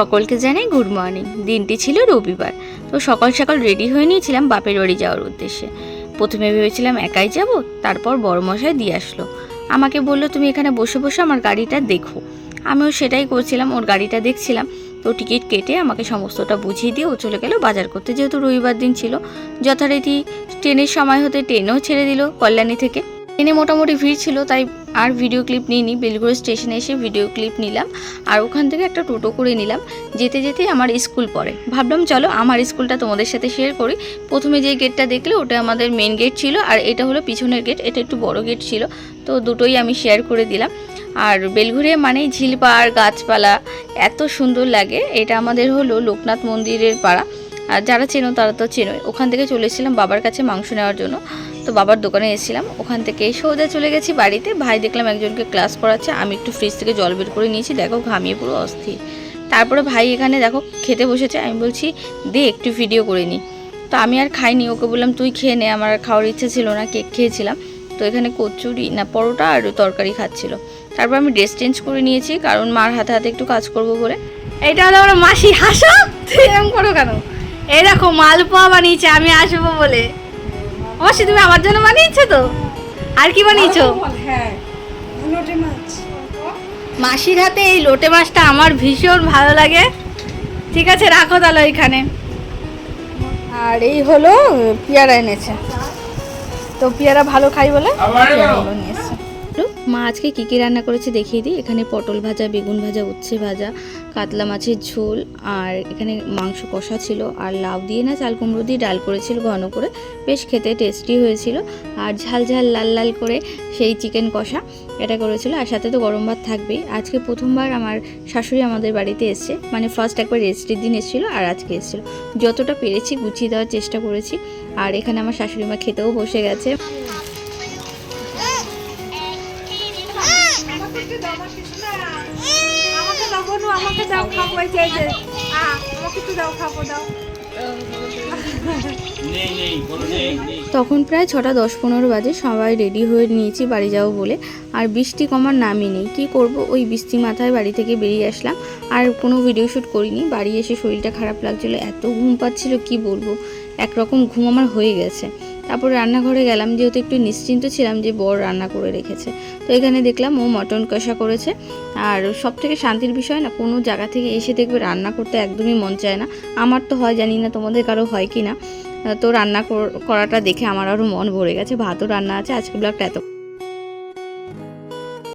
সকলকে জানাই good morning. দিনটি ছিল রবিবার, তো সকাল সকাল রেডি হয়ে নিয়েছিলাম বাপের বাড়ি যাওয়ার উদ্দেশ্যে। প্রথমে ভেবেছিলাম একাই যাব, তারপর বড় মশাই দিয়ে আসলো। আমাকে বলল, তুমি এখানে বসে বসে আমার গাড়িটা দেখো। আমিও সেটাই করছিলাম, ওর গাড়িটা দেখছিলাম, তো টিকিট কেটে আমাকে সমস্তটা বুঝিয়ে দিয়ে ও চলে গেল বাজার করতে। যেহেতু রবিবার দিন ছিল, যথারীতি ট্রেনের সময় হতে ট্রেনও ছেড়ে দিল কল্যাণী থেকে। ট্রেনে মোটামুটি ভিড় ছিল, তাই আর ভিডিও ক্লিপ নিইনি। বেলগুড়ি স্টেশনে এসে ভিডিও ক্লিপ নিলাম আর ওখান থেকে একটা টোটো করে নিলাম। যেতে যেতে আমার স্কুল পড়ে। ভাবলাম, চলো আমার স্কুলটা তোমাদের সাথে শেয়ার করি। প্রথমে যে গেটটা দেখলে, ওটা আমাদের মেন গেট ছিল আর এটা হলো পিছনের গেট এটা একটু বড় গেট ছিল। তো দুটোই আমি শেয়ার করে দিলাম। আর বেলঘুরে মানেই ঝিলপাড় গাছপালা, এত সুন্দর লাগে। এটা আমাদের হলো লোকনাথ মন্দিরের পাড়া। আর যারা চেনো তারা তো চেনোই। ওখান থেকে চলে এসেছিলাম বাবার কাছে মাংস নেওয়ার জন্য। তো বাবার দোকানে এসেছিলাম, ওখান থেকে সোজা চলে গেছি বাড়িতে। ভাই দেখলাম একজনকে ক্লাস করাচ্ছে আমি একটু ফ্রিজ থেকে জল বের করে নিয়েছি, দেখো ঘামিয়ে পুরো অস্থির। তারপরে ভাই এখানে দেখো খেতে বসেছে, আমি বলছি, দে একটু ভিডিও করে নিই তো আমি আর খাইনি, ওকে বললাম, তুই খেয়ে নে, আমার খাওয়ার ইচ্ছা ছিল না, কেক খেয়েছিলাম। তো এখানে কচুরি না পরোটা আর তরকারি খাচ্ছিল। তারপর আমি ড্রেস চেঞ্জ করে নিয়েছি, কারণ মার হাতে হাতে একটু কাজ করব বলে। এটা হলো আমার মাসি হাসো? এরকম করো কেন? এই দেখো মালপোয়া বানিয়েছে, আমি আসব বলে। মাসি তুমি আমার জন্য বানিয়েছো তো? আর কি বানিয়েছো? হ্যাঁ লোটে মাছ। মাসির হাতে এই লোটে মাছটা আমার ভীষণ ভালো লাগে। ঠিক আছে রাখো তাহলে ওইখানে। আর এই হলো পেয়ারা এনেছে। তো পেয়ারা ভালো খাই বলে পেয়ারাগুলো নিয়ে এসছে। তো মা আজকে কী কী রান্না করেছে দেখিয়ে দিই। এখানে পটল ভাজা, বেগুন ভাজা, উচ্ছে ভাজা, কাতলা মাছের ঝোল আর এখানে মাংস কষা ছিল। আর লাউ দিয়ে না চাল কুমড়ো দিয়ে ডাল করেছিল ঘন করে। বেশ খেতে টেস্টি হয়েছিল। আর ঝাল ঝাল, লাল লাল করে সেই চিকেন কষা এটা করেছিল। আর সাথে তো গরম ভাত থাকবেই। আজকে প্রথমবার আমার শাশুড়ি আমাদের বাড়িতে এসছে। মানে ফার্স্ট একবার রেস্টের দিন এসেছিল আর আজকে এসেছিল। যতটা পেরেছি গুছিয়ে দেওয়ার চেষ্টা করেছি। আর এখানে আমার শাশুড়ি মা খেতেও বসে গেছে। আমাকে দাও বনু আমাকে দাও খাব এই যে আ, আমাকে একটু দাও খাব দাও। তখন প্রায় ছটা দশ পনেরো বাজে সবাই রেডি হয়ে নিয়েছি বাড়ি যাব বলে। আর বৃষ্টি কমার নামই নেই। কী করব? ওই বৃষ্টি মাথায় বাড়ি থেকে বেরিয়ে আসলাম। আর কোনো ভিডিও শ্যুট করিনি। বাড়ি এসে শরীরটা খারাপ লাগছিল। এত ঘুম পাচ্ছিল কি বলব? একরকম ঘুম আমার হয়ে গেছে। তারপর রান্নাঘরে গেলাম, যেহেতু একটু নিশ্চিন্ত ছিলাম যে বর রান্না করে রেখেছে। তো এখানে দেখলাম ও মটন কষা করেছে। আর সব থেকে শান্তির বিষয় না, কোনো জায়গা থেকে এসে দেখবে রান্না করতে একদমই মন চায় না। আমার তো হয়, জানি না তোমাদের কারও হয় কি না তো রান্না কর- করাটা দেখে আমার আরও মন ভরে গেছে। ভাতও রান্না আছে, আজকে ব্লগটা এত